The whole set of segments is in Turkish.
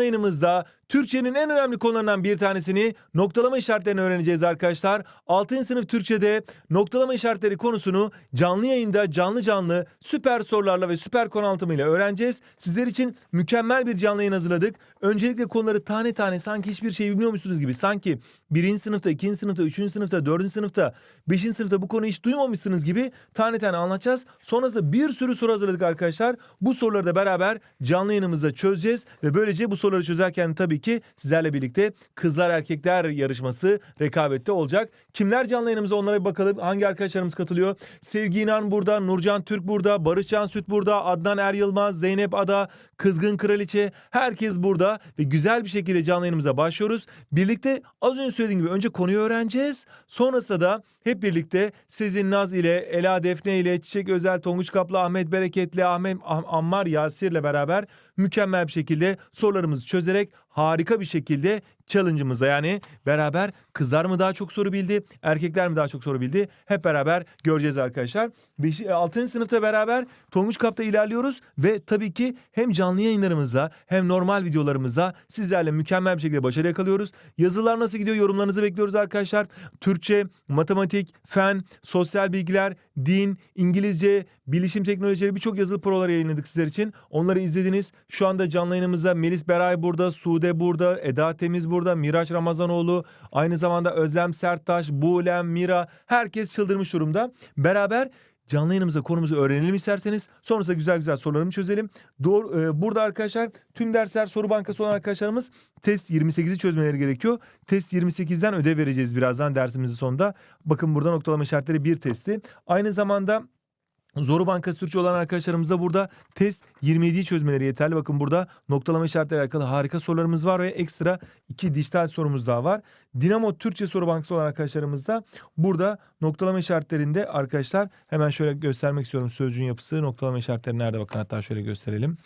Yayınımızda Türkçenin en önemli konularından bir tanesini noktalama işaretlerini öğreneceğiz arkadaşlar. 6. sınıf Türkçe'de noktalama işaretleri konusunu canlı yayında canlı canlı süper sorularla ve süper konu anlatımıyla öğreneceğiz. Sizler için mükemmel bir canlı yayın hazırladık. Öncelikle konuları tane tane sanki hiçbir şey bilmiyormuşsunuz gibi sanki 1. sınıfta, 2. sınıfta, 3. sınıfta, 4. sınıfta, 5. sınıfta bu konuyu hiç duymamışsınız gibi tane tane anlatacağız. Sonrasında bir sürü soru hazırladık arkadaşlar. Bu soruları da beraber canlı yayınımızda çözeceğiz ve böylece bu soruları çözerken tabii ki sizlerle birlikte kızlar erkekler yarışması rekabette olacak. Kimler canlı yayınımıza onlara bir bakalım. Hangi arkadaşlarımız katılıyor? Sevgi İnan burada, Nurcan Türk burada, Barış Can Süt burada, Adnan Er Yılmaz, Zeynep Ada, Kızgın Kraliçe herkes burada ve güzel bir şekilde canlı yayınımıza başlıyoruz. Birlikte az önce söylediğim gibi önce konuyu öğreneceğiz. Sonrasında da hep birlikte Sezin Naz ile, Ela Defne ile, Çiçek Özel, Tonguç Kaplı, Ahmet Bereketli, Ahmet Am- Ammar Yasir'le beraber mükemmel bir şekilde sorularımızı çözerek harika bir şekilde challenge'ımızda yani beraber kızlar mı daha çok soru bildi, erkekler mi daha çok soru bildi hep beraber göreceğiz arkadaşlar. 6. sınıfta beraber Tonguç Kap'ta ilerliyoruz ve tabii ki hem canlı yayınlarımızda hem normal videolarımızda sizlerle mükemmel bir şekilde başarı yakalıyoruz. Yazılar nasıl gidiyor yorumlarınızı bekliyoruz arkadaşlar. Türkçe, matematik, fen, sosyal bilgiler, din, İngilizce, bilişim teknolojileri birçok yazılı provalar yayınladık sizler için. Onları izlediniz. Şu anda canlı yayınımızda Melis Beray burada, Sude burada, Eda Temiz burada, Miraç Ramazanoğlu, aynı zamanda Özlem Serttaş, Buğlem, Mira herkes çıldırmış durumda. Beraber canlı yayınımıza konumuzu öğrenelim isterseniz. Sonrasında güzel güzel sorularımı çözelim. Doğru, e, burada arkadaşlar tüm dersler soru bankası olan arkadaşlarımız test 28'i çözmeleri gerekiyor. Test 28'den ödev vereceğiz birazdan dersimizin sonunda. Bakın burada noktalama işaretleri bir testi. Aynı zamanda Zoru Bankası Türkçe olan arkadaşlarımız da burada test 27'yi çözmeleri yeterli. Bakın burada noktalama işaretleriyle alakalı harika sorularımız var ve ekstra iki dijital sorumuz daha var. Dinamo Türkçe Soru Bankası olan arkadaşlarımız da burada noktalama işaretlerinde arkadaşlar hemen şöyle göstermek istiyorum sözcüğün yapısı. Noktalama işaretleri nerede bakın hatta şöyle gösterelim.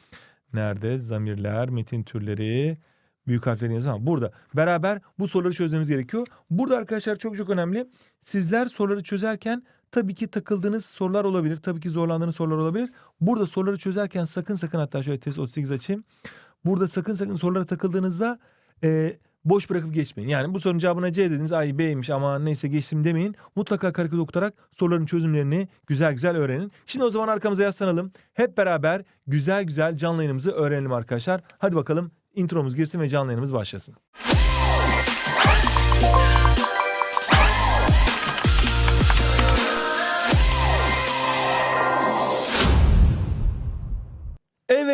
Nerede? Zamirler, metin türleri, büyük harflerin yazımı. Burada. Beraber bu soruları çözmemiz gerekiyor. Burada arkadaşlar çok çok önemli. Sizler soruları çözerken tabii ki takıldığınız sorular olabilir. Tabii ki zorlandığınız sorular olabilir. Burada soruları çözerken sakın sakın hatta şöyle test 38 açayım. Burada sakın sakın sorulara takıldığınızda e, boş bırakıp geçmeyin. Yani bu sorunun cevabına C dediniz. Ay B'ymiş ama neyse geçtim demeyin. Mutlaka karikatür okutarak soruların çözümlerini güzel güzel öğrenin. Şimdi o zaman arkamıza yaslanalım. Hep beraber güzel güzel canlı yayınımızı öğrenelim arkadaşlar. Hadi bakalım intromuz girsin ve canlı yayınımız başlasın.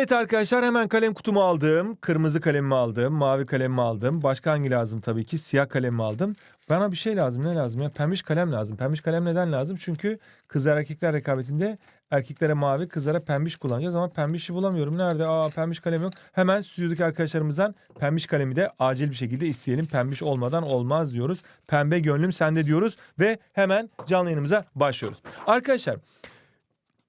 Evet arkadaşlar hemen kalem kutumu aldım. Kırmızı kalemimi aldım. Mavi kalemimi aldım. Başka hangi lazım tabii ki? Siyah kalemimi aldım. Bana bir şey lazım. Ne lazım ya? Pembiş kalem lazım. Pembiş kalem neden lazım? Çünkü kızlar erkekler rekabetinde erkeklere mavi, kızlara pembiş kullanacağız ama pembişi bulamıyorum. Nerede? Aa pembiş kalem yok. Hemen stüdyodaki arkadaşlarımızdan pembiş kalemi de acil bir şekilde isteyelim. Pembiş olmadan olmaz diyoruz. Pembe gönlüm sende diyoruz ve hemen canlı yayınımıza başlıyoruz. Arkadaşlar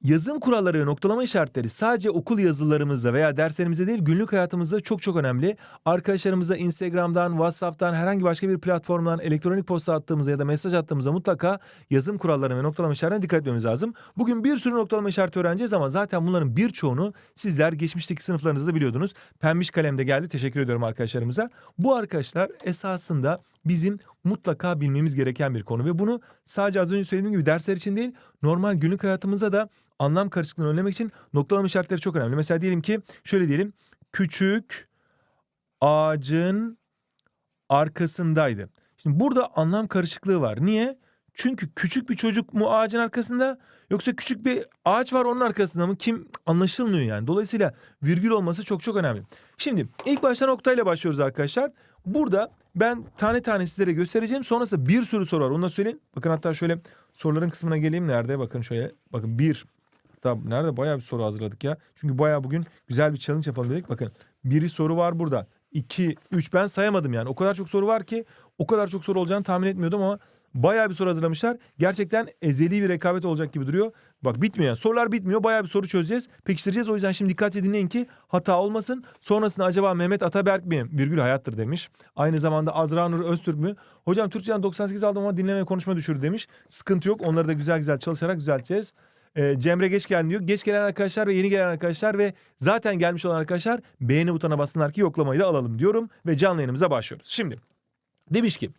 Yazım kuralları ve noktalama işaretleri sadece okul yazılarımızda veya derslerimizde değil günlük hayatımızda çok çok önemli. Arkadaşlarımıza Instagram'dan, WhatsApp'tan herhangi başka bir platformdan elektronik posta attığımızda ya da mesaj attığımızda mutlaka yazım kurallarına ve noktalama işaretine dikkat etmemiz lazım. Bugün bir sürü noktalama işareti öğreneceğiz ama zaten bunların birçoğunu sizler geçmişteki sınıflarınızda da biliyordunuz. Pembiş kalemde geldi. Teşekkür ediyorum arkadaşlarımıza. Bu arkadaşlar esasında bizim mutlaka bilmemiz gereken bir konu ve bunu sadece az önce söylediğim gibi dersler için değil normal günlük hayatımızda da anlam karışıklığını önlemek için noktalama işaretleri çok önemli. Mesela diyelim ki şöyle diyelim küçük ağacın arkasındaydı. Şimdi burada anlam karışıklığı var. Niye? Çünkü küçük bir çocuk mu ağacın arkasında yoksa küçük bir ağaç var onun arkasında mı kim anlaşılmıyor yani. Dolayısıyla virgül olması çok çok önemli. Şimdi ilk başta noktayla başlıyoruz arkadaşlar. Burada ben tane tane sizlere göstereceğim. Sonrasında bir sürü soru var. Onu da söyleyeyim. Bakın hatta şöyle soruların kısmına geleyim. Nerede? Bakın şöyle. Bakın bir. Hatta nerede? Bayağı bir soru hazırladık ya. Çünkü bayağı bugün güzel bir challenge yapalım dedik. Bakın bir soru var burada. 2, 3 ben sayamadım yani. O kadar çok soru var ki o kadar çok soru olacağını tahmin etmiyordum ama bayağı bir soru hazırlamışlar. Gerçekten ezeli bir rekabet olacak gibi duruyor. Bak bitmiyor. Sorular bitmiyor. Bayağı bir soru çözeceğiz. Pekiştireceğiz. O yüzden şimdi dikkatli dinleyin ki hata olmasın. Sonrasında acaba Mehmet Ataberk mi? Virgül hayattır demiş. Aynı zamanda Azra Nur Öztürk mü? Hocam Türkçeden 98 aldım ama dinleme konuşma düşürdü demiş. Sıkıntı yok. Onları da güzel güzel çalışarak düzelteceğiz. Ee, Cemre geç geldin diyor. Geç gelen arkadaşlar ve yeni gelen arkadaşlar ve zaten gelmiş olan arkadaşlar beğeni butonuna bassınlar ki yoklamayı da alalım diyorum ve canlı yayınımıza başlıyoruz. Şimdi demiş ki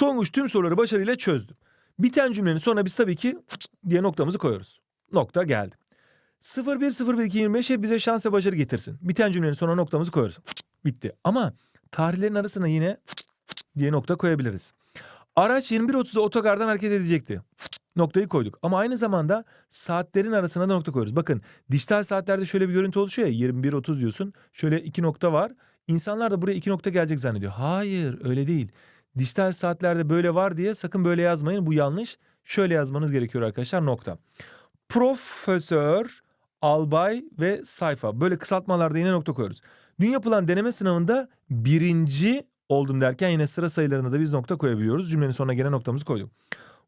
Tonguç tüm soruları başarıyla çözdü. Biten cümlenin sonuna biz tabii ki diye noktamızı koyuyoruz. Nokta geldi. 01.01.2025 hep bize şans ve başarı getirsin. Biten cümlenin sonuna noktamızı koyuyoruz. Bitti. Ama tarihlerin arasına yine diye nokta koyabiliriz. Araç 21.30'da otogardan hareket edecekti. Noktayı koyduk. Ama aynı zamanda saatlerin arasına da nokta koyuyoruz. Bakın dijital saatlerde şöyle bir görüntü oluşuyor ya 21.30 diyorsun. Şöyle iki nokta var. İnsanlar da buraya iki nokta gelecek zannediyor. Hayır öyle değil. Dijital saatlerde böyle var diye sakın böyle yazmayın. Bu yanlış. Şöyle yazmanız gerekiyor arkadaşlar nokta. Profesör, albay ve sayfa. Böyle kısaltmalarda yine nokta koyuyoruz. Dün yapılan deneme sınavında birinci oldum derken yine sıra sayılarına da biz nokta koyabiliyoruz. Cümlenin sonuna gelen noktamızı koyduk.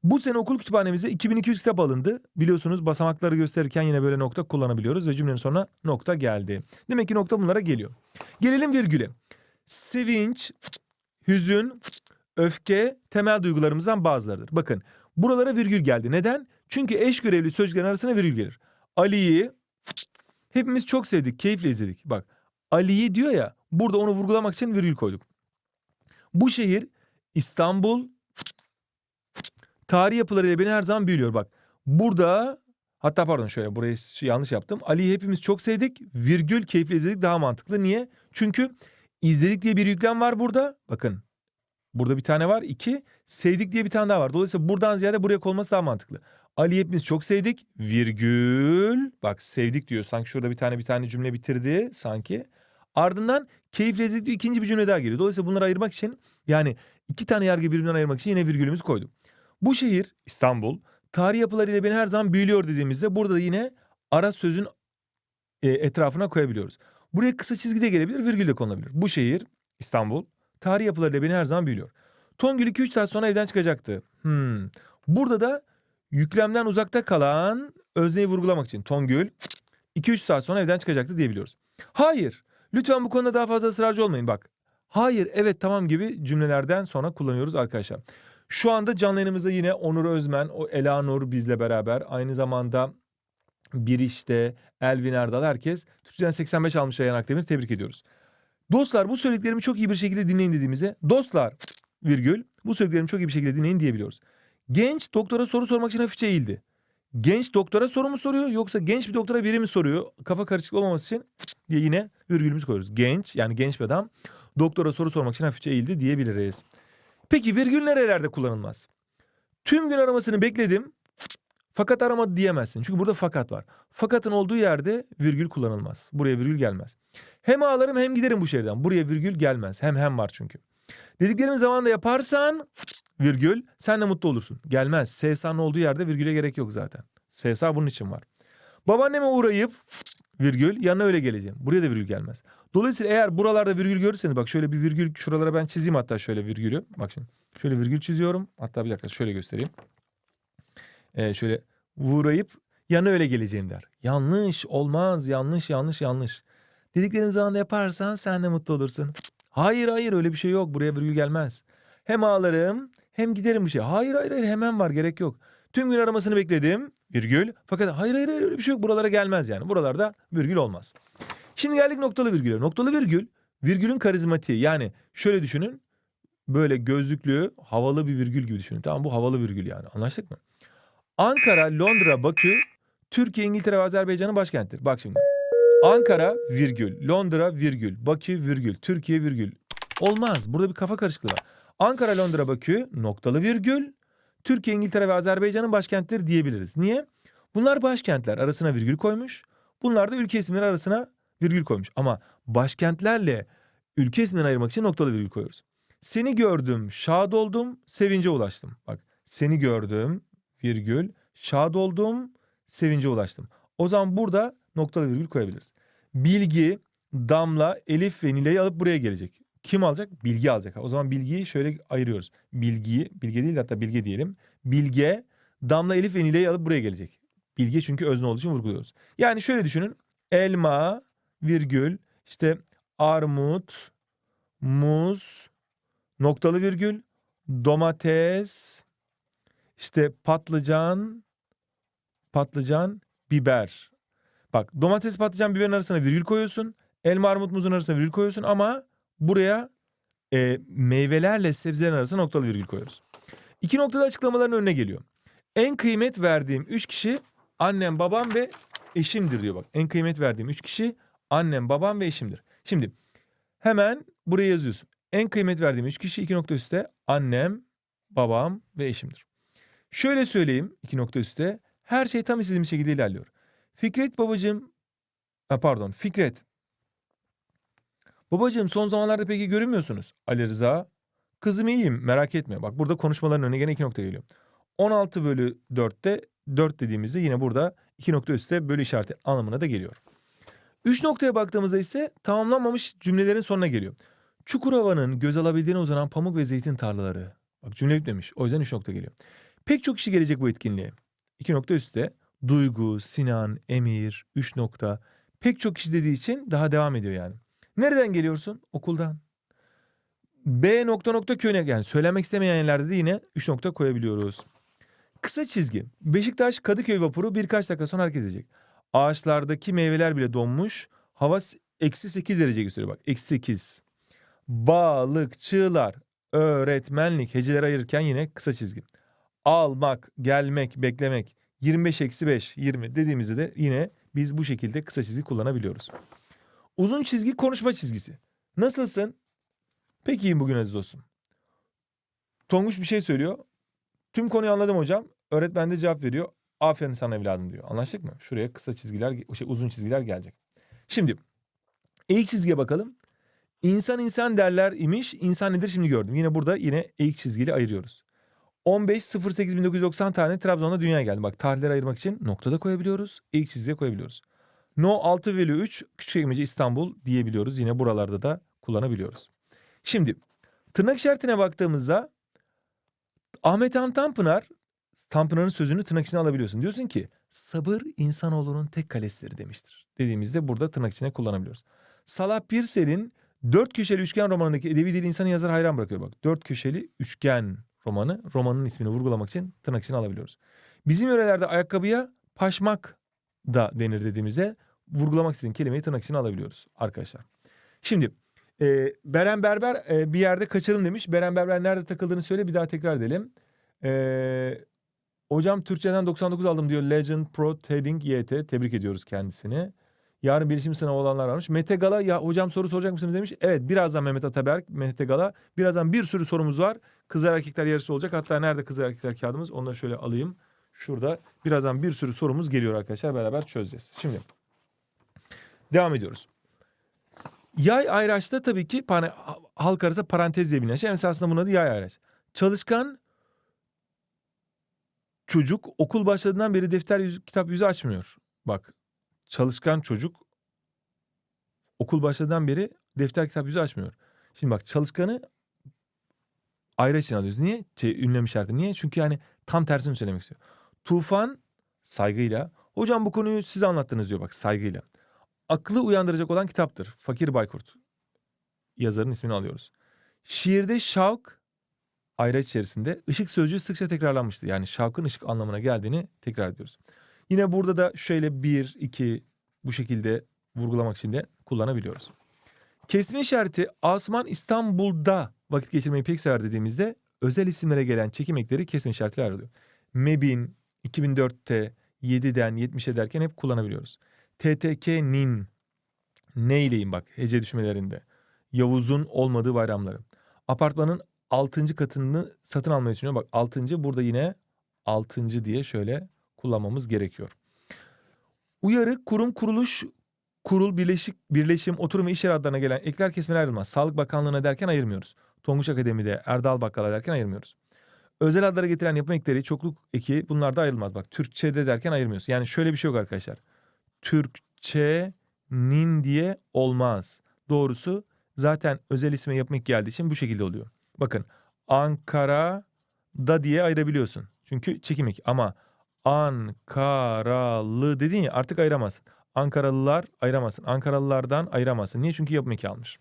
Bu sene okul kütüphanemize 2200 kitap alındı. Biliyorsunuz basamakları gösterirken yine böyle nokta kullanabiliyoruz ve cümlenin sonuna nokta geldi. Demek ki nokta bunlara geliyor. Gelelim virgüle. Sevinç, hüzün, öfke temel duygularımızdan bazılarıdır. Bakın buralara virgül geldi. Neden? Çünkü eş görevli sözcüklerin arasına virgül gelir. Ali'yi hepimiz çok sevdik, keyifle izledik. Bak Ali'yi diyor ya burada onu vurgulamak için virgül koyduk. Bu şehir İstanbul tarih yapılarıyla beni her zaman büyülüyor. Bak burada hatta pardon şöyle burayı yanlış yaptım. Ali'yi hepimiz çok sevdik. Virgül keyifle izledik daha mantıklı. Niye? Çünkü izledik diye bir yüklem var burada. Bakın burada bir tane var. İki sevdik diye bir tane daha var. Dolayısıyla buradan ziyade buraya konması daha mantıklı. Ali hepimiz çok sevdik. Virgül. Bak sevdik diyor. Sanki şurada bir tane bir tane cümle bitirdi sanki. Ardından keyifle izledik diyor. ikinci bir cümle daha geliyor. Dolayısıyla bunları ayırmak için yani iki tane yargı birbirinden ayırmak için yine virgülümüzü koyduk. Bu şehir İstanbul tarih yapılarıyla beni her zaman büyülüyor dediğimizde burada da yine ara sözün e, etrafına koyabiliyoruz. Buraya kısa çizgi de gelebilir, virgül de konulabilir. Bu şehir İstanbul tarih yapılarıyla beni her zaman büyülüyor. Tongül 2-3 saat sonra evden çıkacaktı. Hmm. Burada da yüklemden uzakta kalan özneyi vurgulamak için Tongül 2-3 saat sonra evden çıkacaktı diyebiliyoruz. Hayır. Lütfen bu konuda daha fazla ısrarcı olmayın bak. Hayır, evet, tamam gibi cümlelerden sonra kullanıyoruz arkadaşlar. Şu anda canlı yayınımızda yine Onur Özmen, o Ela Nur bizle beraber. Aynı zamanda bir işte Elvin Erdal herkes Türkçeden 85 almış Yayan Akdemir tebrik ediyoruz. Dostlar bu söylediklerimi çok iyi bir şekilde dinleyin dediğimizde dostlar virgül bu söylediklerimi çok iyi bir şekilde dinleyin diyebiliyoruz. Genç doktora soru sormak için hafifçe eğildi. Genç doktora soru mu soruyor yoksa genç bir doktora biri mi soruyor? Kafa karışıklığı olmaması için diye yine virgülümüzü koyuyoruz. Genç yani genç bir adam doktora soru sormak için hafifçe eğildi diyebiliriz. Peki virgül nerelerde kullanılmaz? Tüm gün aramasını bekledim fakat aramadı diyemezsin. Çünkü burada fakat var. Fakatın olduğu yerde virgül kullanılmaz. Buraya virgül gelmez. Hem ağlarım hem giderim bu şehirden. Buraya virgül gelmez. Hem hem var çünkü. Dediklerimi zamanında yaparsan virgül sen de mutlu olursun. Gelmez. SSA'nın olduğu yerde virgüle gerek yok zaten. SSA bunun için var. Babaanneme uğrayıp virgül yanına öyle geleceğim. Buraya da virgül gelmez. Dolayısıyla eğer buralarda virgül görürseniz bak şöyle bir virgül şuralara ben çizeyim hatta şöyle virgülü. Bak şimdi şöyle virgül çiziyorum. Hatta bir dakika şöyle göstereyim. Ee, şöyle uğrayıp yanına öyle geleceğim der. Yanlış olmaz yanlış yanlış yanlış. Dediklerin zamanında yaparsan sen de mutlu olursun. Hayır hayır öyle bir şey yok buraya virgül gelmez. Hem ağlarım hem giderim bu şey. Hayır hayır hayır hemen var gerek yok. Tüm gün aramasını bekledim virgül. Fakat hayır hayır hayır öyle bir şey yok buralara gelmez yani. Buralarda virgül olmaz. Şimdi geldik noktalı virgüle. Noktalı virgül virgülün karizmatiği. Yani şöyle düşünün. Böyle gözlüklü havalı bir virgül gibi düşünün. Tamam bu havalı virgül yani. Anlaştık mı? Ankara, Londra, Bakü, Türkiye, İngiltere ve Azerbaycan'ın başkenttir. Bak şimdi. Ankara virgül, Londra virgül, Bakü virgül, Türkiye virgül. Olmaz. Burada bir kafa karışıklığı var. Ankara, Londra, Bakü noktalı virgül, Türkiye, İngiltere ve Azerbaycan'ın başkentleri diyebiliriz. Niye? Bunlar başkentler arasına virgül koymuş. Bunlar da ülke isimleri arasına virgül koymuş. Ama başkentlerle ülke isimlerini ayırmak için noktalı virgül koyuyoruz. Seni gördüm, şad oldum, sevince ulaştım. Bak seni gördüm, virgül, şad oldum, sevince ulaştım. O zaman burada noktalı virgül koyabiliriz. Bilgi, Damla, Elif ve Nilay'ı alıp buraya gelecek. Kim alacak? Bilgi alacak. O zaman bilgiyi şöyle ayırıyoruz. Bilgiyi, bilge değil hatta bilge diyelim. Bilge, Damla, Elif ve Nilay'ı alıp buraya gelecek. Bilge çünkü özne olduğu için vurguluyoruz. Yani şöyle düşünün. Elma, virgül, işte armut, muz, noktalı virgül, domates, işte patlıcan, patlıcan, biber. Bak domates, patlıcan, biberin arasına virgül koyuyorsun. Elma, armut, muzun arasına virgül koyuyorsun ama buraya e, meyvelerle sebzelerin arasına noktalı virgül koyuyoruz. İki noktada açıklamaların önüne geliyor. En kıymet verdiğim üç kişi annem, babam ve eşimdir diyor bak. En kıymet verdiğim üç kişi annem, babam ve eşimdir. Şimdi hemen buraya yazıyorsun. En kıymet verdiğim üç kişi iki nokta üstte annem, babam ve eşimdir. Şöyle söyleyeyim iki nokta üstte. Her şey tam istediğim şekilde ilerliyor. Fikret babacığım, pardon Fikret. Babacığım son zamanlarda peki görünmüyorsunuz. Ali Rıza, kızım iyiyim merak etme. Bak burada konuşmaların önüne gene iki nokta geliyor. 16 bölü 4'te 4 dediğimizde yine burada iki nokta üstte bölü işareti anlamına da geliyor. 3 noktaya baktığımızda ise tamamlanmamış cümlelerin sonuna geliyor. Çukurova'nın göz alabildiğine uzanan pamuk ve zeytin tarlaları. Bak cümle bitmemiş. O yüzden 3 nokta geliyor. Pek çok kişi gelecek bu etkinliğe. 2 nokta üstte Duygu, Sinan, Emir, 3 nokta. Pek çok kişi dediği için daha devam ediyor yani. Nereden geliyorsun? Okuldan. B nokta nokta köyüne yani söylemek istemeyen yerlerde de yine 3 nokta koyabiliyoruz. Kısa çizgi. Beşiktaş Kadıköy vapuru birkaç dakika sonra hareket edecek. Ağaçlardaki meyveler bile donmuş. Hava eksi 8 derece gösteriyor bak. Eksi 8. Balıkçılar. Öğretmenlik. Heceleri ayırırken yine kısa çizgi. Almak, gelmek, beklemek. 25 eksi 5, 20 dediğimizde de yine biz bu şekilde kısa çizgi kullanabiliyoruz. Uzun çizgi konuşma çizgisi. Nasılsın? Pek iyiyim bugün aziz dostum. Tonguç bir şey söylüyor. Tüm konuyu anladım hocam. Öğretmen de cevap veriyor. Aferin sana evladım diyor. Anlaştık mı? Şuraya kısa çizgiler, şey uzun çizgiler gelecek. Şimdi eğik çizgiye bakalım. İnsan insan derler imiş. İnsan nedir şimdi gördüm. Yine burada yine eğik çizgiyle ayırıyoruz. 15.08.1990 tane Trabzon'da dünyaya geldi. Bak tarihleri ayırmak için noktada koyabiliyoruz. Eğik çizgiye koyabiliyoruz. No 6 bölü 3 Küçükçekmece İstanbul diyebiliyoruz. Yine buralarda da kullanabiliyoruz. Şimdi tırnak işaretine baktığımızda Ahmet Han Tanpınar Tanpınar'ın sözünü tırnak içine alabiliyorsun. Diyorsun ki sabır insanoğlunun tek kalesidir demiştir. Dediğimizde burada tırnak içine kullanabiliyoruz. Salah Birsel'in Dört Köşeli Üçgen romanındaki edebi dil insanı yazar hayran bırakıyor. Bak dört köşeli üçgen romanı romanın ismini vurgulamak için tırnak içine alabiliyoruz. Bizim yörelerde ayakkabıya paşmak da denir dediğimizde vurgulamak istediğin kelimeyi tırnak içine alabiliyoruz arkadaşlar. Şimdi e, Beren Berber e, bir yerde kaçırın demiş. Beren Berber nerede takıldığını söyle bir daha tekrar edelim. E, hocam Türkçeden 99 aldım diyor Legend Pro Trading YT. Tebrik ediyoruz kendisini. Yarın bilişim sınavı olanlar varmış. Mete Gala ya hocam soru soracak mısınız demiş. Evet birazdan Mehmet Ataberk, Mete Gala. Birazdan bir sürü sorumuz var. Kızlar erkekler yarısı olacak. Hatta nerede kızlar erkekler kağıdımız onu da şöyle alayım. Şurada birazdan bir sürü sorumuz geliyor arkadaşlar. Beraber çözeceğiz. Şimdi devam ediyoruz. Yay ayraçta tabii ki pane, halk arasında parantez diye bilinen şey. Yani aslında buna da yay ayraç. Çalışkan çocuk okul başladığından beri defter yüzü, kitap yüzü açmıyor. Bak çalışkan çocuk okul başladığından beri defter kitap yüzü açmıyor. Şimdi bak çalışkanı ayrı için alıyoruz. Niye? Şey, ünlem işareti. Niye? Çünkü yani tam tersini söylemek istiyor. Tufan saygıyla. Hocam bu konuyu siz anlattınız diyor bak saygıyla. Aklı uyandıracak olan kitaptır. Fakir Baykurt. Yazarın ismini alıyoruz. Şiirde şavk ayraç içerisinde ışık sözcüğü sıkça tekrarlanmıştı. Yani şavkın ışık anlamına geldiğini tekrar ediyoruz. Yine burada da şöyle bir, iki bu şekilde vurgulamak için de kullanabiliyoruz. Kesme işareti Asuman İstanbul'da vakit geçirmeyi pek sever dediğimizde özel isimlere gelen çekim ekleri kesme işaretiyle ayrılıyor. Mebin 2004'te 7'den 70'e derken hep kullanabiliyoruz. TTK'nin neyleyim bak hece düşmelerinde. Yavuz'un olmadığı bayramları. Apartmanın 6. katını satın almayı düşünüyor. Bak 6. burada yine 6. diye şöyle kullanmamız gerekiyor. Uyarı, kurum, kuruluş, kurul, birleşik, birleşim, oturum ve iş yeri adlarına gelen ekler kesmeler ayrılmaz. Sağlık Bakanlığı'na derken ayırmıyoruz. Tonguç Akademi'de Erdal Bakkal'a derken ayırmıyoruz. Özel adlara getiren yapım ekleri, çokluk eki bunlar da ayrılmaz. Bak Türkçe'de derken ayırmıyoruz. Yani şöyle bir şey yok arkadaşlar. Türkçe'nin diye olmaz. Doğrusu zaten özel isme yapım eki geldiği için bu şekilde oluyor. Bakın Ankara'da diye ayırabiliyorsun. Çünkü çekim eki ama Ankaralı dedin ya artık ayıramazsın. Ankaralılar ayıramazsın. Ankaralılardan ayıramazsın. Niye? Çünkü yapım eki almış.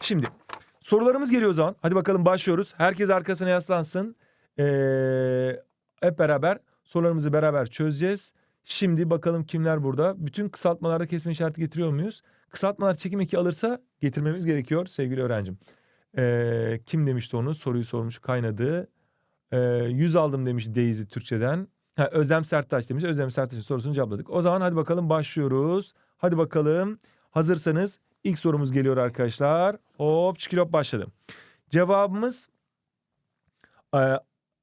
Şimdi sorularımız geliyor o zaman. Hadi bakalım başlıyoruz. Herkes arkasına yaslansın. Ee, hep beraber Sorularımızı beraber çözeceğiz. Şimdi bakalım kimler burada? Bütün kısaltmalarda kesme işareti getiriyor muyuz? Kısaltmalar çekim eki alırsa getirmemiz gerekiyor sevgili öğrencim. Ee, kim demişti onu? Soruyu sormuş kaynadı. Ee, 100 aldım demiş Daisy Türkçeden. Ha, Özlem Serttaş demiş. Özlem Serttaş'ın sorusunu cevapladık. O zaman hadi bakalım başlıyoruz. Hadi bakalım. Hazırsanız ilk sorumuz geliyor arkadaşlar. Hop çikilop başladı. Cevabımız e,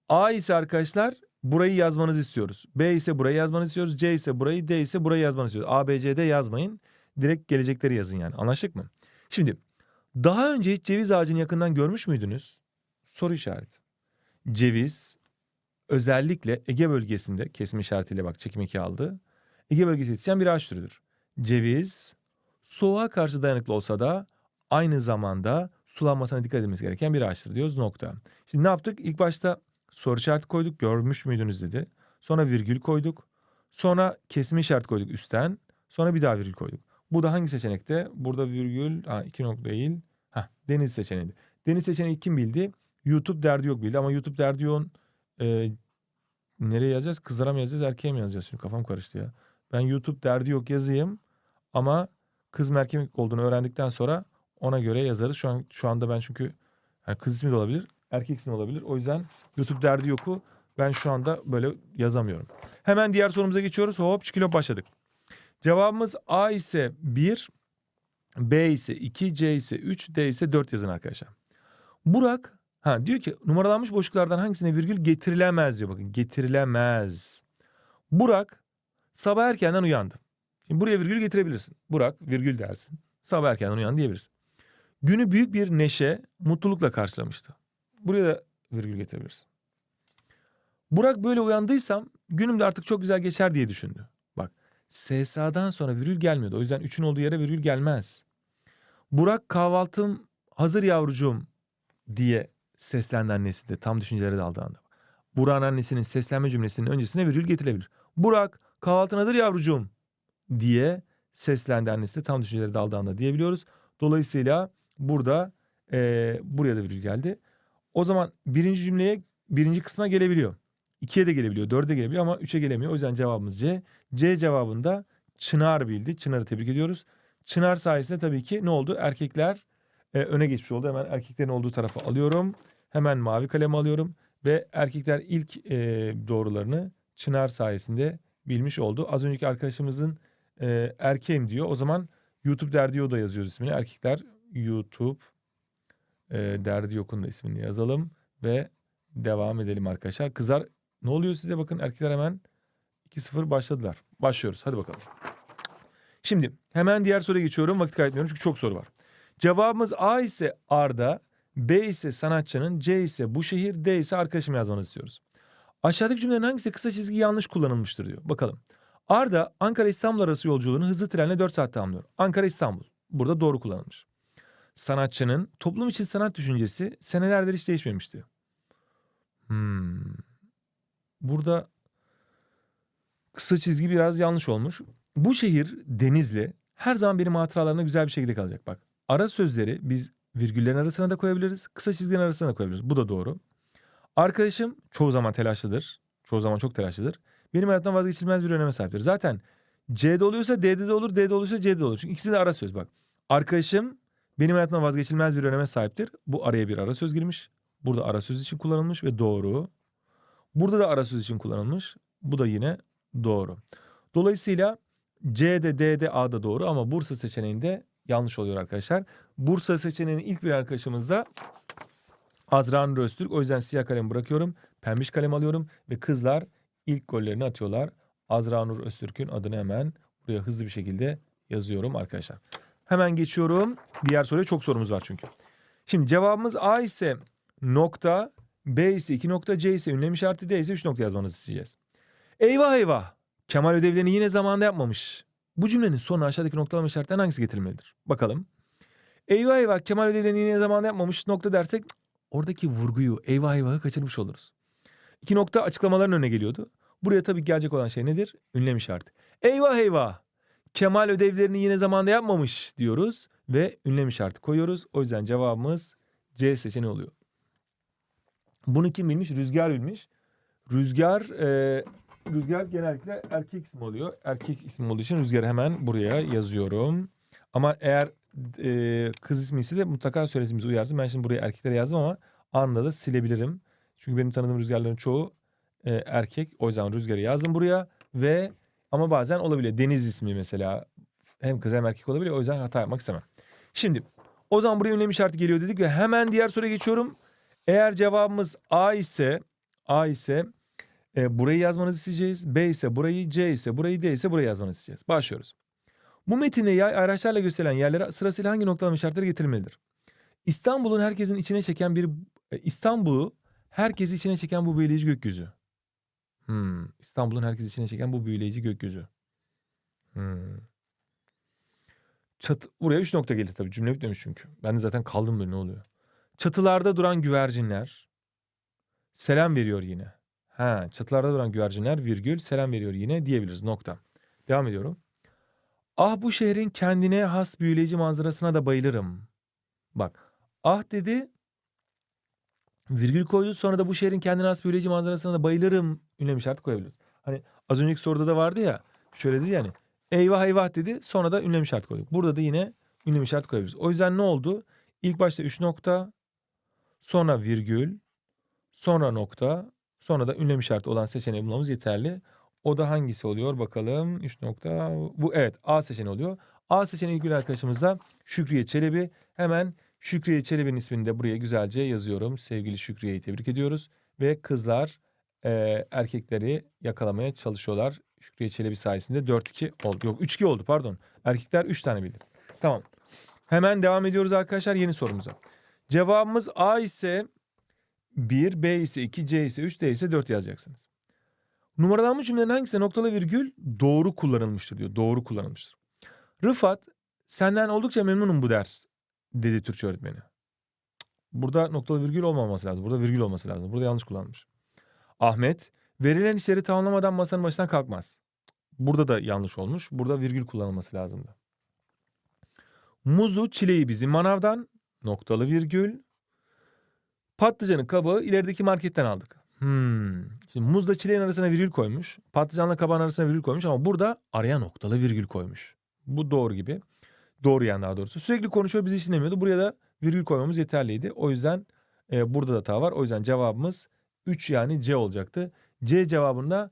A ise arkadaşlar burayı yazmanızı istiyoruz. B ise burayı yazmanızı istiyoruz. C ise burayı, D ise burayı yazmanızı istiyoruz. A, B, C, D yazmayın. Direkt gelecekleri yazın yani. Anlaştık mı? Şimdi daha önce hiç ceviz ağacını yakından görmüş müydünüz? Soru işareti. Ceviz özellikle Ege bölgesinde kesim işaretiyle bak çekim eki aldı. Ege bölgesinde yetişen bir ağaç türüdür. Ceviz soğuğa karşı dayanıklı olsa da aynı zamanda sulanmasına dikkat edilmesi gereken bir ağaçtır diyoruz nokta. Şimdi ne yaptık? İlk başta soru işareti koyduk. Görmüş müydünüz dedi. Sonra virgül koyduk. Sonra kesme işareti koyduk üstten. Sonra bir daha virgül koyduk. Bu da hangi seçenekte? Burada virgül, ha, iki nokta değil. Heh, deniz seçeneğiydi. Deniz seçeneği kim bildi? YouTube derdi yok bildi ama YouTube derdi yok'un e, nereye yazacağız? Kızlara mı yazacağız, erkeğe mi yazacağız? Şimdi kafam karıştı ya. Ben YouTube derdi yok yazayım ama kız mi olduğunu öğrendikten sonra ona göre yazarız. Şu an şu anda ben çünkü yani kız ismi de olabilir, erkek ismi de olabilir. O yüzden YouTube derdi yoku ben şu anda böyle yazamıyorum. Hemen diğer sorumuza geçiyoruz. Hop çikilo başladık. Cevabımız A ise 1, B ise 2, C ise 3, D ise 4 yazın arkadaşlar. Burak ha diyor ki numaralanmış boşluklardan hangisine virgül getirilemez diyor bakın getirilemez. Burak sabah erkenden uyandı. Şimdi buraya virgül getirebilirsin. Burak virgül dersin. Sabah erkenden uyandı diyebilirsin. Günü büyük bir neşe, mutlulukla karşılamıştı. Buraya da virgül getirebilirsin. Burak böyle uyandıysam günüm de artık çok güzel geçer diye düşündü. Bak SSA'dan sonra virgül gelmiyordu. O yüzden üçün olduğu yere virgül gelmez. Burak kahvaltım hazır yavrucuğum diye seslendi annesi de tam düşüncelere daldığı anda. Burak'ın annesinin seslenme cümlesinin öncesine virgül getirilebilir. Burak kahvaltın hazır yavrucuğum diye seslendi annesi de tam düşüncelere daldığı anda diyebiliyoruz. Dolayısıyla burada e, buraya da virgül geldi. O zaman birinci cümleye birinci kısma gelebiliyor. İkiye de gelebiliyor, dörde de gelebiliyor ama üçe gelemiyor. O yüzden cevabımız C. C cevabında Çınar bildi. Çınar'ı tebrik ediyoruz. Çınar sayesinde tabii ki ne oldu? Erkekler e, öne geçmiş oldu. Hemen erkeklerin olduğu tarafa alıyorum. Hemen mavi kalemi alıyorum. Ve erkekler ilk e, doğrularını Çınar sayesinde bilmiş oldu. Az önceki arkadaşımızın e, erkeğim diyor. O zaman YouTube derdi da yazıyoruz ismini. Erkekler YouTube e, derdi yokun da ismini yazalım. Ve devam edelim arkadaşlar. Kızlar ne oluyor size? Bakın erkekler hemen 2-0 başladılar. Başlıyoruz. Hadi bakalım. Şimdi hemen diğer soruya geçiyorum. Vakit kaybetmiyorum çünkü çok soru var. Cevabımız A ise Arda, B ise sanatçının, C ise bu şehir, D ise arkadaşım yazmanızı istiyoruz. Aşağıdaki cümlelerin hangisi kısa çizgi yanlış kullanılmıştır diyor. Bakalım. Arda Ankara İstanbul arası yolculuğunu hızlı trenle 4 saat tamamlıyor. Ankara İstanbul. Burada doğru kullanılmış. Sanatçının toplum için sanat düşüncesi senelerdir hiç değişmemiş. Hmm. Burada kısa çizgi biraz yanlış olmuş. Bu şehir Denizli her zaman benim hatıralarına güzel bir şekilde kalacak. Bak ara sözleri biz virgüllerin arasına da koyabiliriz. Kısa çizgilerin arasına da koyabiliriz. Bu da doğru. Arkadaşım çoğu zaman telaşlıdır. Çoğu zaman çok telaşlıdır. Benim hayatımda vazgeçilmez bir öneme sahiptir. Zaten C'de oluyorsa D'de de olur, D'de olursa C'de de olur. Çünkü ikisi de ara söz bak. Arkadaşım benim hayatımda vazgeçilmez bir öneme sahiptir. Bu araya bir ara söz girmiş. Burada ara söz için kullanılmış ve doğru. Burada da ara söz için kullanılmış. Bu da yine doğru. Dolayısıyla C'de, D'de, A'da doğru ama Bursa seçeneğinde yanlış oluyor arkadaşlar. Bursa seçeneğinin ilk bir arkadaşımız da Azra Nur Öztürk. O yüzden siyah kalem bırakıyorum. Pembiş kalem alıyorum ve kızlar ilk gollerini atıyorlar. Azra Nur Öztürk'ün adını hemen buraya hızlı bir şekilde yazıyorum arkadaşlar. Hemen geçiyorum. Diğer soruya çok sorumuz var çünkü. Şimdi cevabımız A ise nokta, B ise 2 nokta, C ise ünlem işareti, D ise 3 nokta yazmanızı isteyeceğiz. Eyvah eyvah. Kemal ödevlerini yine zamanında yapmamış. Bu cümlenin sonu aşağıdaki noktalama işaretlerinden hangisi getirilmelidir? Bakalım. Eyvah eyvah Kemal ödevlerini yine zamanında yapmamış nokta dersek oradaki vurguyu eyvah eyvahı kaçırmış oluruz. İki nokta açıklamaların önüne geliyordu. Buraya tabii gelecek olan şey nedir? Ünlem işareti. Eyvah eyvah. Kemal ödevlerini yine zamanında yapmamış diyoruz ve ünlem işareti koyuyoruz. O yüzden cevabımız C seçeneği oluyor. Bunu kim bilmiş? Rüzgar bilmiş. Rüzgar e, Rüzgar genellikle erkek ismi oluyor. Erkek ismi olduğu için Rüzgar hemen buraya yazıyorum. Ama eğer e, kız ismi ise de mutlaka söylesimize uyarsın. Ben şimdi buraya erkeklere yazdım ama anında da silebilirim. Çünkü benim tanıdığım rüzgarların çoğu e, erkek. O yüzden rüzgarı yazdım buraya ve ama bazen olabiliyor. Deniz ismi mesela hem kız hem erkek olabiliyor. O yüzden hata yapmak istemem. Şimdi o zaman buraya ünlem işareti geliyor dedik ve hemen diğer soruya geçiyorum. Eğer cevabımız A ise A ise e, burayı yazmanızı isteyeceğiz. B ise burayı, C ise burayı, D ise burayı yazmanızı isteyeceğiz. Başlıyoruz. Bu metinde yay araçlarla gösterilen yerlere sırasıyla hangi noktalama işaretleri getirilmelidir? İstanbul'un herkesin içine çeken bir e, İstanbul'u herkesi içine çeken bu büyüleyici gökyüzü. Hmm. İstanbul'un herkesi içine çeken bu büyüleyici gökyüzü. Hmm. Çatı, buraya üç nokta gelir tabii. Cümle bitmemiş çünkü. Ben de zaten kaldım böyle ne oluyor? Çatılarda duran güvercinler selam veriyor yine. Ha, çatılarda duran güvercinler virgül selam veriyor yine diyebiliriz. Nokta. Devam ediyorum. Ah bu şehrin kendine has büyüleyici manzarasına da bayılırım. Bak. Ah dedi. Virgül koydu. Sonra da bu şehrin kendine has büyüleyici manzarasına da bayılırım. Ünlem işareti koyabiliriz. Hani az önceki soruda da vardı ya. Şöyle dedi yani. Eyvah eyvah dedi. Sonra da ünlem işareti koyduk. Burada da yine ünlem işareti koyabiliriz. O yüzden ne oldu? İlk başta 3 nokta. Sonra virgül. Sonra nokta. Sonra da ünlem işareti olan seçeneği bulmamız yeterli. O da hangisi oluyor bakalım. 3 nokta. Bu evet A seçeneği oluyor. A seçeneği ilgili arkadaşımız da Şükriye Çelebi. Hemen Şükriye Çelebi'nin ismini de buraya güzelce yazıyorum. Sevgili Şükriye'yi tebrik ediyoruz. Ve kızlar e, erkekleri yakalamaya çalışıyorlar. Şükriye Çelebi sayesinde 4-2 oldu. Yok 3-2 oldu pardon. Erkekler 3 tane bildi. Tamam. Hemen devam ediyoruz arkadaşlar yeni sorumuza. Cevabımız A ise 1, B ise 2, C ise 3, D ise 4 yazacaksınız. Numaralanmış cümlelerin hangisinde noktalı virgül doğru kullanılmıştır diyor. Doğru kullanılmıştır. Rıfat senden oldukça memnunum bu ders dedi Türkçe öğretmeni. Burada noktalı virgül olmaması lazım. Burada virgül olması lazım. Burada yanlış kullanmış. Ahmet verilen işleri tamamlamadan masanın başından kalkmaz. Burada da yanlış olmuş. Burada virgül kullanılması lazımdı. Muzu çileği bizim manavdan noktalı virgül. Patlıcanın kabağı ilerideki marketten aldık. Hmm. Şimdi muzla çileğin arasına virgül koymuş. Patlıcanla kabağın arasına virgül koymuş ama burada araya noktalı virgül koymuş. Bu doğru gibi. Doğru yani daha doğrusu. Sürekli konuşuyor bizi hiç dinlemiyordu. Buraya da virgül koymamız yeterliydi. O yüzden e, burada da hata var. O yüzden cevabımız 3 yani C olacaktı. C cevabında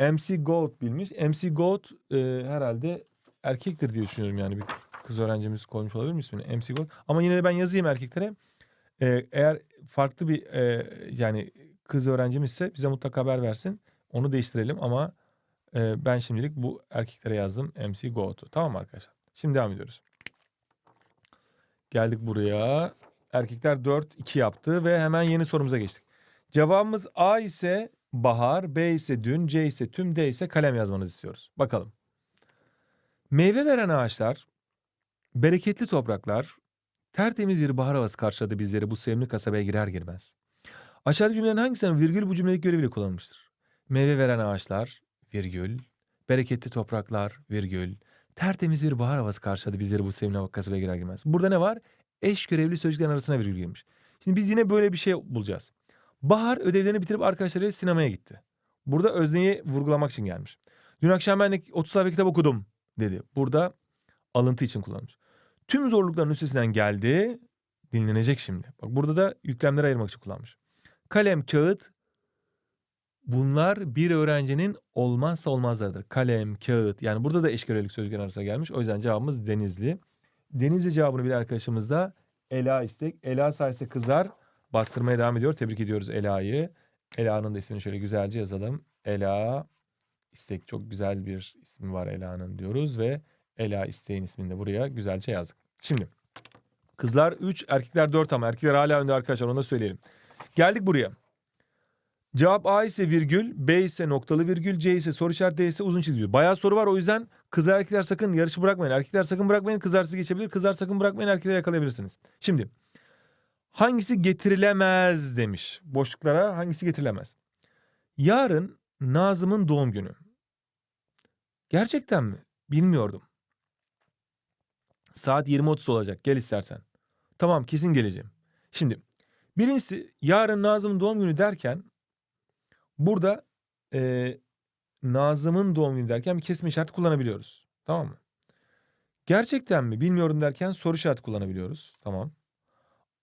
MC Goat bilmiş. MC Goat e, herhalde erkektir diye düşünüyorum yani. Bir kız öğrencimiz koymuş olabilir mi ismini? MC Goat. Ama yine de ben yazayım erkeklere. E, eğer farklı bir e, yani kız öğrencimizse bize mutlaka haber versin. Onu değiştirelim ama e, ben şimdilik bu erkeklere yazdım MC Goat'u. Tamam arkadaşlar? Şimdi devam ediyoruz. Geldik buraya. Erkekler 4-2 yaptı ve hemen yeni sorumuza geçtik. Cevabımız A ise bahar, B ise dün, C ise tüm, D ise kalem yazmanızı istiyoruz. Bakalım. Meyve veren ağaçlar, bereketli topraklar, tertemiz bir bahar havası karşıladı bizleri bu sevimli kasabaya girer girmez. Aşağıdaki cümlelerin hangisinin virgül bu cümledeki göreviyle kullanılmıştır? Meyve veren ağaçlar, virgül, bereketli topraklar, virgül, tertemiz bir bahar havası karşıladı bizleri bu sevimli kasabaya girer girmez. Burada ne var? Eş görevli sözcüklerin arasına virgül girmiş. Şimdi biz yine böyle bir şey bulacağız. Bahar ödevlerini bitirip arkadaşlarıyla sinemaya gitti. Burada özneyi vurgulamak için gelmiş. Dün akşam ben de 30 sayfa kitap okudum dedi. Burada alıntı için kullanmış. Tüm zorlukların üstesinden geldi. Dinlenecek şimdi. Bak burada da yüklemleri ayırmak için kullanmış. Kalem, kağıt bunlar bir öğrencinin olmazsa olmazlarıdır. Kalem, kağıt yani burada da eş görevlilik sözcükler arasına gelmiş. O yüzden cevabımız Denizli. Denizli cevabını bilen arkadaşımız da Ela istek. Ela sayesinde kızar bastırmaya devam ediyor. Tebrik ediyoruz Ela'yı. Ela'nın da ismini şöyle güzelce yazalım. Ela istek çok güzel bir ismi var Ela'nın diyoruz ve Ela isteğin ismini de buraya güzelce yazdık. Şimdi kızlar 3 erkekler 4 ama erkekler hala önde arkadaşlar onu da söyleyelim. Geldik buraya. Cevap A ise virgül, B ise noktalı virgül, C ise soru işareti, D ise uzun çizgi. Bayağı soru var o yüzden kızlar erkekler sakın yarışı bırakmayın. Erkekler sakın bırakmayın. Kızlar sizi geçebilir. Kızlar sakın bırakmayın. Erkekler yakalayabilirsiniz. Şimdi hangisi getirilemez demiş. Boşluklara hangisi getirilemez? Yarın Nazım'ın doğum günü. Gerçekten mi? Bilmiyordum. Saat 20.30 olacak. Gel istersen. Tamam kesin geleceğim. Şimdi birincisi yarın Nazım'ın doğum günü derken burada e, Nazım'ın doğum günü derken bir kesme işareti kullanabiliyoruz. Tamam mı? Gerçekten mi bilmiyorum derken soru işareti kullanabiliyoruz. Tamam.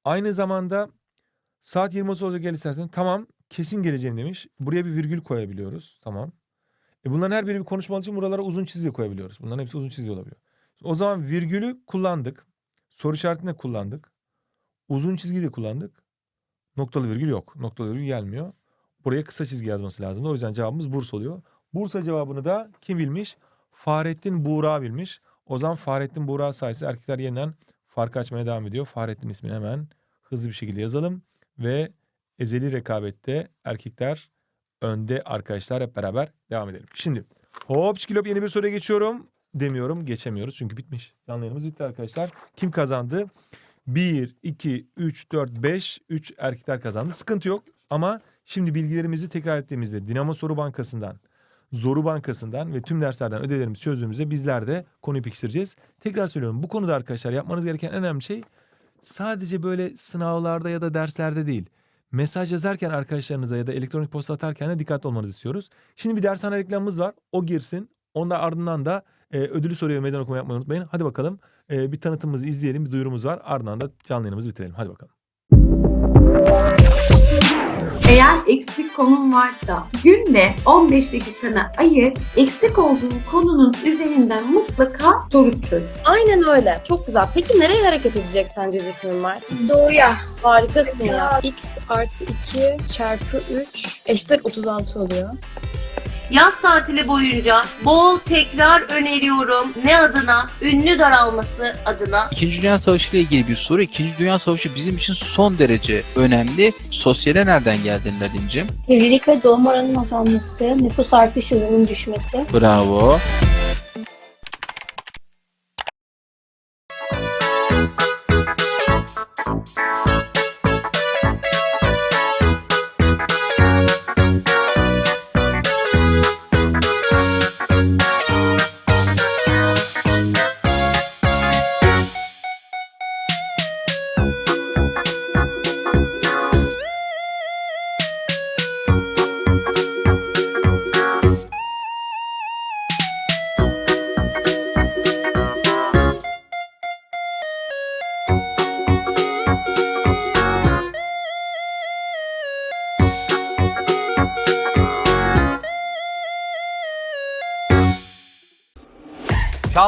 Aynı zamanda saat 20.30 olacak gel istersen. Tamam kesin geleceğim demiş. Buraya bir virgül koyabiliyoruz. Tamam. E bunların her biri bir konuşma için buralara uzun çizgi koyabiliyoruz. Bunların hepsi uzun çizgi olabiliyor. O zaman virgülü kullandık. Soru işaretini de kullandık. Uzun çizgiyi de kullandık. Noktalı virgül yok. Noktalı virgül gelmiyor. Buraya kısa çizgi yazması lazım. O yüzden cevabımız Bursa oluyor. Bursa cevabını da kim bilmiş? Fahrettin Buğra bilmiş. O zaman Fahrettin Buğra sayesinde erkekler yeniden farkı açmaya devam ediyor. Fahrettin ismini hemen hızlı bir şekilde yazalım. Ve ezeli rekabette erkekler önde arkadaşlar hep beraber devam edelim. Şimdi hop çikilop yeni bir soruya geçiyorum. Demiyorum geçemiyoruz çünkü bitmiş. Canlı yayınımız bitti arkadaşlar. Kim kazandı? 1, 2, 3, 4, 5, 3 erkekler kazandı. Sıkıntı yok ama şimdi bilgilerimizi tekrar ettiğimizde Dinamo Soru Bankası'ndan, Zoru Bankası'ndan ve tüm derslerden ödevlerimizi çözdüğümüzde bizler de konuyu pekiştireceğiz. Tekrar söylüyorum bu konuda arkadaşlar yapmanız gereken en önemli şey sadece böyle sınavlarda ya da derslerde değil. Mesaj yazarken arkadaşlarınıza ya da elektronik posta atarken de dikkatli olmanızı istiyoruz. Şimdi bir dershane reklamımız var. O girsin. Onda ardından da e, ödülü soruya meydan okuma yapmayı unutmayın. Hadi bakalım e, bir tanıtımımızı izleyelim. Bir duyurumuz var. Ardından da canlı yayınımızı bitirelim. Hadi bakalım. Eğer eksik konun varsa günde 15 dakikanı ayır, eksik olduğun konunun üzerinden mutlaka soru çöz. Aynen öyle. Çok güzel. Peki nereye hareket edecek sence cismin var? Doğuya. Harikasın ya. x artı 2 çarpı 3 eşittir 36 oluyor. Yaz tatili boyunca bol tekrar öneriyorum. Ne adına? Ünlü daralması adına. İkinci Dünya Savaşı ile ilgili bir soru. İkinci Dünya Savaşı bizim için son derece önemli. Sosyale nereden geldin Nadim'cim? Evlilik ve doğum oranının azalması, nüfus artış hızının düşmesi. Bravo.